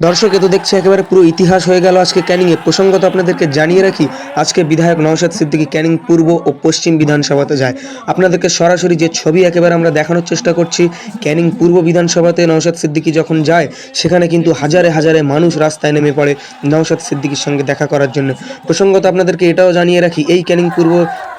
দর্শক, এ তো দেখছি একেবারে পুরো ইতিহাস হয়ে গেল আজকে ক্যানিংয়ে। প্রসঙ্গত আপনাদেরকে জানিয়ে রাখি, আজকে বিধায়ক নওশাদ সিদ্দিকি ক্যানিং পূর্ব ও পশ্চিম বিধানসভাতে যায়। আপনাদেরকে সরাসরি যে ছবি একেবারে আমরা দেখানোর চেষ্টা করছি, ক্যানিং পূর্ব বিধানসভাতে নওশাদ সিদ্দিকি যখন যায়, সেখানে কিন্তু হাজারে হাজারে মানুষ রাস্তায় নেমে পড়ে নওশাদ সিদ্দিকীর সঙ্গে দেখা করার জন্য। প্রসঙ্গত আপনাদেরকে এটাও জানিয়ে রাখি, এই ক্যানিং পূর্ব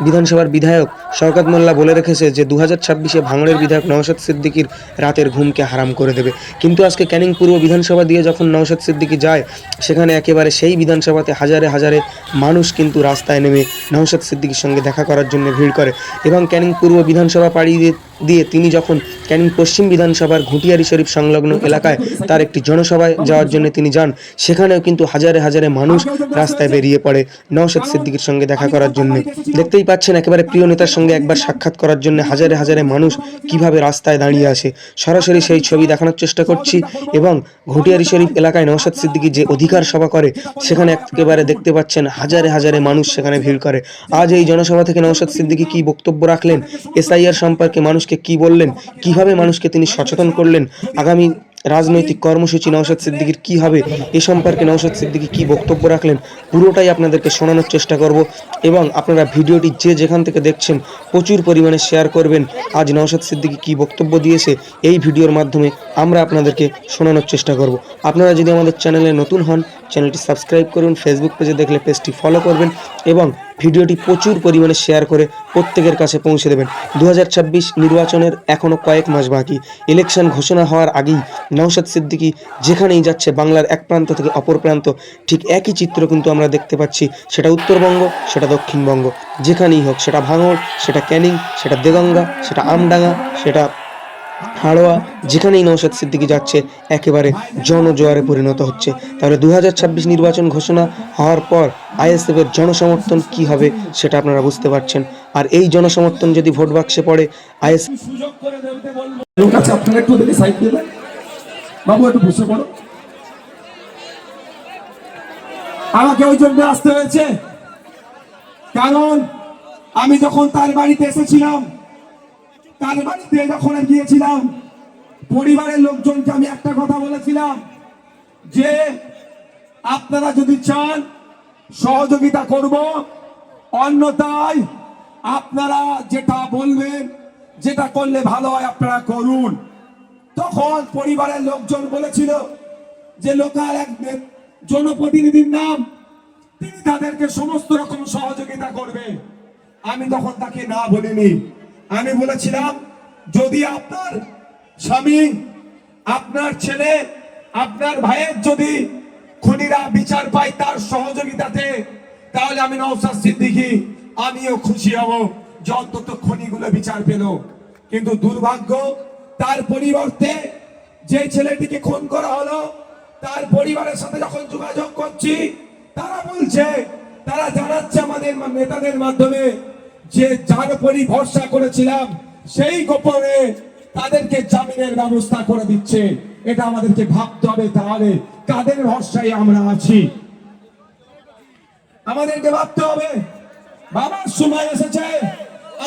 বিধানসভার বিধায়ক শওকত মোল্লা বলে রেখেছে যে দু হাজার ছাব্বিশে ভাঙড়ের বিধায়ক নওশাদ সিদ্দিকীর রাতের ঘুমকে হারাম করে দেবে। কিন্তু আজকে ক্যানিং পূর্ব বিধানসভা দিয়ে যখন নওশাদ সিদ্দিকি যায়, সেখানে একেবারে সেই বিধানসভাতে হাজারে হাজারে মানুষ কিন্তু রাস্তায় নেমে নওশাদ সিদ্দিকির সঙ্গে দেখা করার জন্য ভিড় করে। এবং ক্যানিং পূর্ব বিধানসভা পাড়ি দিয়ে দিয়ে তিনি যখন ক্যানিং পশ্চিম বিধানসভার ঘুটিয়ারি শরীফ সংলগ্ন এলাকায় তার একটি জনসভায় যাওয়ার জন্য তিনি যান, সেখানেও কিন্তু হাজারে হাজারে মানুষ রাস্তায় বেরিয়ে পড়ে নওশাদ সিদ্দিকীর সঙ্গে দেখা করার জন্য। দেখতেই পাচ্ছেন একেবারে প্রিয় নেতার সঙ্গে একবার সাক্ষাৎ করার জন্য হাজারে হাজারে মানুষ কীভাবে রাস্তায় দাঁড়িয়ে আসে সরাসরি সেই ছবি দেখানোর চেষ্টা করছি এবং ঘুটিয়ারি শরীফ এলাকায় নওশাদ সিদ্দিকী যে অধিকার সভা করে, সেখানে একেবারে দেখতে পাচ্ছেন হাজারে হাজারে মানুষ সেখানে ভিড় করে। আজ এই জনসভা থেকে নওশাদ সিদ্দিকী কি বক্তব্য রাখলেন? এসআইআর সম্পর্কে মানুষকে কি বললেন? কীভাবে মানুষকে তিনি সচেতন করলেন? আগামী রাজনৈতিক কর্মসূচি নওশাদ সিদ্দিকীর কি হবে? এ সম্পর্কে নওশাদ সিদ্দিকী কি বক্তব্য রাখলেন? পুরোটাই আপনাদেরকে শোনানোর চেষ্টা করব এবং আপনারা ভিডিওটি যে যেখান থেকে দেখছেন, প্রচুর পরিমাণে শেয়ার করবেন। আজ নওশাদ সিদ্দিকী কি বক্তব্য দিয়েছে, এই ভিডিওর মাধ্যমে আমরা আপনাদেরকে শোনানোর চেষ্টা করব। আপনারা যদি আমাদের চ্যানেলে নতুন হন চ্যানেলটি সাবস্ক্রাইব করুন ফেসবুক পেজে দেখলে পেজটি ফলো করবেন এবং ভিডিওটি প্রচুর পরিমাণে শেয়ার করে প্রত্যেকের কাছে পৌঁছে দেবেন। দু হাজার ছাব্বিশ নির্বাচনের এখনও কয়েক মাস বাকি। ইলেকশন ঘোষণা হওয়ার আগেই নওশাদ সিদ্দিকী যেখানেই যাচ্ছে, বাংলার এক প্রান্ত থেকে অপর প্রান্ত, ঠিক একই চিত্র কিন্তু আমরা দেখতে পাচ্ছি। সেটা উত্তরবঙ্গ, সেটা দক্ষিণবঙ্গ। যেখানেই হোক, সেটা ভাঙড়, সেটা ক্যানিং, সেটা দেগঙ্গা, সেটা আমডাঙ্গা, সেটা হাড়োয়া, যেখানেই নৌশাদ সিদ্দিকি যাচ্ছে, একেবারে জনজোয়ারে পরিণত হচ্ছে। তাহলে দু নির্বাচন ঘোষণা হওয়ার পর আইএসএফ এর জনসমর্থন কি হবে, সেটা আপনারা বুঝতে পারছেন। আর এই জনসমর্থন যদি ভোট বাক্সে পড়ে, আইএস আমাকে ওই জন্য আসতে হয়েছে। কারণ আমি যখন তার বাড়িতে এসেছিলাম তার বাড়িতে যখন গিয়েছিলাম, পরিবারের লোকজনকে আমি একটা কথা বলেছিলাম যে, আপনারা যদি চান, সহযোগিতা করব। অন্যথায় আপনারা যেটা বলবেন, যেটা করলে ভালো হয় আপনারা করুন। তখন পরিবারের লোকজন বলেছিল যে, লোকাল এক জনপ্রতিনিধির নাম, তিনি তাদেরকে সমস্ত রকম সহযোগিতা করবে আমি তখন তাকে না বলিনি। আমি বলেছিলাম, যদি আপনার স্বামী, আপনার ছেলে, আপনার ভাইয়ের যদি খুনিরা বিচার পায় তার সহযোগিতাতে, তাহলে আমি নৌসাদ সিদ্দিকি, আমিও খুশি হব যে অন্তত খনিগুলো বিচার পেল। কিন্তু দুর্ভাগ্য, তার পরিবর্তে যে ছেলেটিকে খুন করা হলো, তার পরিবারের সাথে যখন যোগাযোগ করছি, তারা বলছে, তারা জানাচ্ছে আমাদের নেতাদের মাধ্যমে যে যার উপরই ভরসা করেছিলাম, সেই গোপনে তাদেরকে জামিনের ব্যবস্থা করে দিচ্ছে। এটা আমাদেরকে ভাবতে হবে তাহলে, কাদের ভরসায় আমরা আছি? আমাদেরকে ভাবতে হবে, বাবার সময় এসেছে,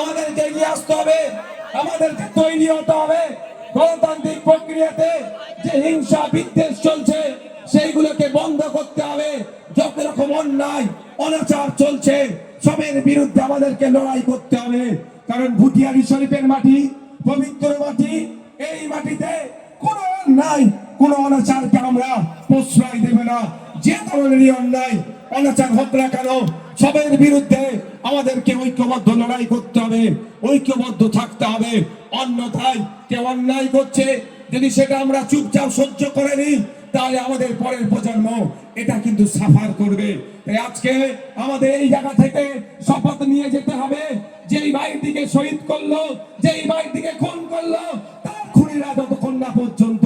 আমাদেরকে এগিয়ে আসতে হবে, আমাদেরকে তৈরি হতে হবে। গণতান্ত্রিক প্রক্রিয়াতে যে হিংসা, বিদ্বেষ চলছে, সেইগুলোকে বন্ধ করতে হবে। যত রকম অন্যায়, অনাচার চলছে সবের বিরুদ্ধে আমাদেরকে লড়াই করতে হবে। কারণ ভুটিয়ারি শরীফের মাটি, পবিত্র মাটি, এই মাটিতে কোনো অন্যায়, কোনো অনাচারকে আমরা প্রশ্রয় দেবে না। যে ধরনেরই অন্যায়, অনাচার হোক না কেন, সবের বিরুদ্ধে আমাদেরকে ঐক্যবদ্ধ লড়াই করতে হবে। ঐক্যবদ্ধ থাকতে হবে। অন্যথায় কেউ অন্যায় করছে, যদি সেটা আমরা চুপচাপ সহ্য করে নিই তাহলে আমাদের পরের প্রজন্ম এটা কিন্তু সাফার করবে। তাই আজকে আমাদের এই জায়গা থেকে শপথ নিয়ে যেতে হবে। যেই ভাইটিকে শহীদ করল, যেই ভাইটিকে খুন করল, তার খুনিরা যতক্ষণ না পর্যন্ত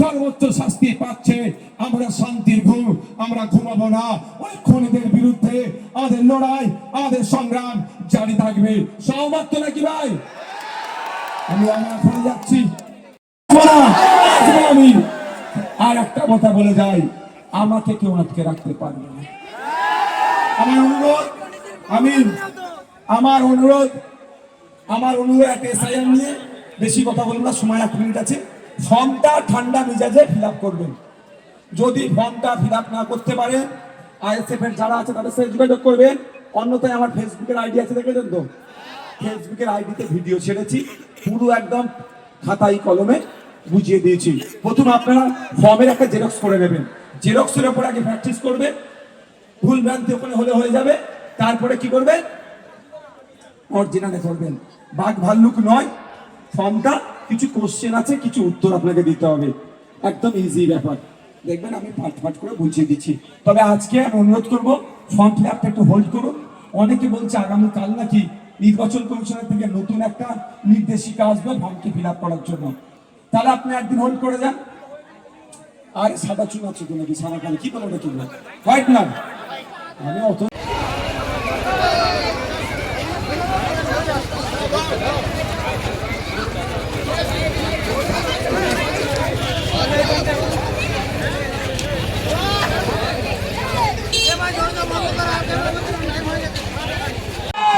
সর্বোচ্চ শাস্তি পাচ্ছে, আমরা শান্তির ঘুম, আমরা ঘুমাবো না। ওই খুনিদের বিরুদ্ধে আমাদের লড়াই, আমাদের সংগ্রাম জারি থাকবে। সহমত তো নাকি ভাই? আমি আমার যাচ্ছি। আমি। আর একটা কথা বলে যাই, আমাকে কেউ আটকে রাখতে পারবে না। আমার অনুরোধ আমি আমার অনুরোধ আমার অনুরোধ একটা এসআইআর নিয়ে বেশি কথা বলব না, সময় এক মিনিট আছে। ফর্মটা ঠান্ডা মেজাজে ফিল করবেন। যদি ফর্মটা ফিল না করতে পারেন আইএসএফ এর যারা আছে তাদের সাথে যোগাযোগ করবেন। অন্যথায় আমার ফেসবুকের আইডি আছে দেখেছেন তো। ফেসবুকের আইডিতে ভিডিও ছেড়েছি। পুরো একদম খাতাই কলমে বুঝিয়ে দিয়েছি। প্রথম আপনারা ফর্মের একটা জেরক্স করে নেবেন। জেরক্সের উপর আগে প্র্যাকটিস করবেন ভুল ভ্রান্তি ওখানে হলে হয়ে যাবে। তারপরে কি করবেন অরিজিনালে করবেন বাঘ ভাল্লুক নয়। ফর্মটা কিছু কোশ্চেন আছে, কিছু উত্তর আপনাকে দিতে হবে। একদম ইজি ব্যাপার। দেখবেন আমি ফাট ফাট করে বুঝিয়ে দিচ্ছি। তবে আজকে আমি অনুরোধ করব ফর্ম ফিল আপটা একটু হোল্ড করুন। অনেকে বলছে আগামীকাল নাকি নির্বাচন কমিশনের থেকে নতুন একটা নির্দেশিকা আসবে ফর্মকে ফিল আপ করার জন্য। তাহলে আপনি একদিন হোল্ড করে যান। আরে সাদা চুন আছে তো নাকি? সাদা কালো। কি বলে নাকি হোয়াইট না আমি অত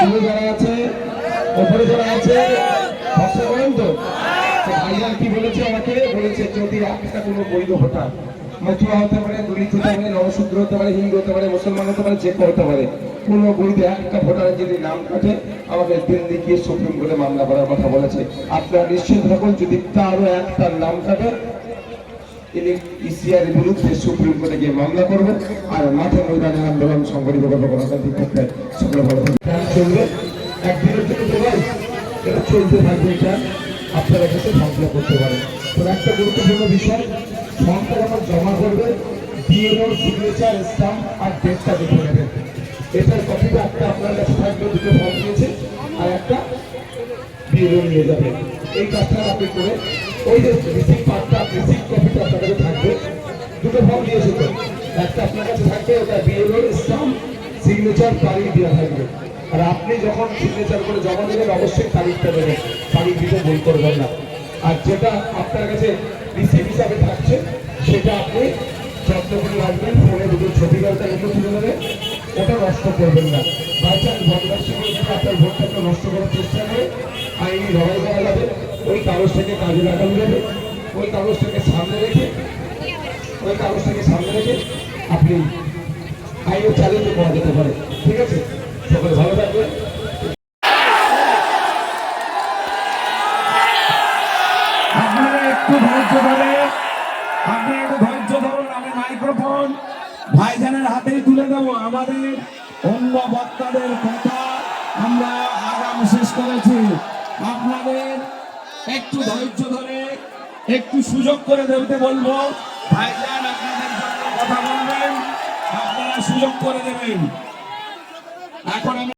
তুমি যারা আছে, ওপরে যারা আছে ভরসা করেন তো তো ভাইজান কি বলেছে আমাকে, বলেছে, যদি একটা কোনো বৈধ ভোটার মথুয়া হতে পারে দলিত হতে পারে, নরশূদ্র হতে পারে, হিন্দু হতে পারে, মুসলমান হতে পারে, যে হতে পারে, কোনো বৈধ একটা ভোটারের যদি নাম কাটে আমাকে দিল্লি গিয়ে সুপ্রিম কোর্টে মামলা করার কথা বলেছে। আপনারা নিশ্চিত থাকুন, যদি তারও একটা নাম কাটে ময়দানে আন্দোলন সংগঠিত আপনারা কাছে ফর্মটা করতে পারেন। তো একটা গুরুত্বপূর্ণ বিষয় ফর্মটা যখন জমা করবে ডিএনওর সিগনেচার স্টাম্প আর ডেটটা দেখে নেবেন। এটার কপিটা একটা আপনার কাছে থাকবে, দুটো ফর্ম দিয়েছে, আর একটা বিএলও নিয়ে যাবে। এই কাজটা আপনি করে, ওই যে রিসিভ পার্টটা রিসিভ কপিটা আপনার কাছে থাকবে, দুটো ফর্ম দিয়েছে তো। একটা আপনার কাছে থাকবে, ওটা বিএলও স্টাম্প সিগনেচার তারিখ দেওয়া থাকবে। আর আপনি যখন সিগনেচার করে জমা দেবেন, অবশ্যই তারিখটা দেবেন। তারিখ দিতে ভুল করবেন না। আর যেটা আপনার কাছে রিসিভ হিসাবে থাকছে, সেটা আপনি যত্ন করে রাখবেন, ফোনে দুটো ছবি কালটা এগুলো তুলে নেবেন, ওটা নষ্ট করবেন না। বাই চান্স ভোটবাসী আপনার ভোটটাকে নষ্ট করার চেষ্টা করে। আইনি লড়াই করা যাবে, ওই কাগজটাকে কাজে লাগানো যাবে, ওই কাগজটাকে সামনে রেখে, ওই কাগজটাকে সামনে রেখে আপনি আইনের চ্যালেঞ্জ করা যেতে পারে ঠিক আছে? সকলে ভালো আপনারা একটু ধৈর্য ধরে, আপনি একটু ধৈর্য ধরুন, আমি মাইক্রোফোন ভাইজানের হাতেই তুলে দেব। আমাদের অন্য কথা আমরা আগাম শেষ করেছি। আপনাদের একটু ধৈর্য ধরে, একটু সুযোগ করে দেবতে বলব। ভাইজান, আপনাদের কথা বলবেন, আপনারা সুযোগ করে দেবেন। এখন আমি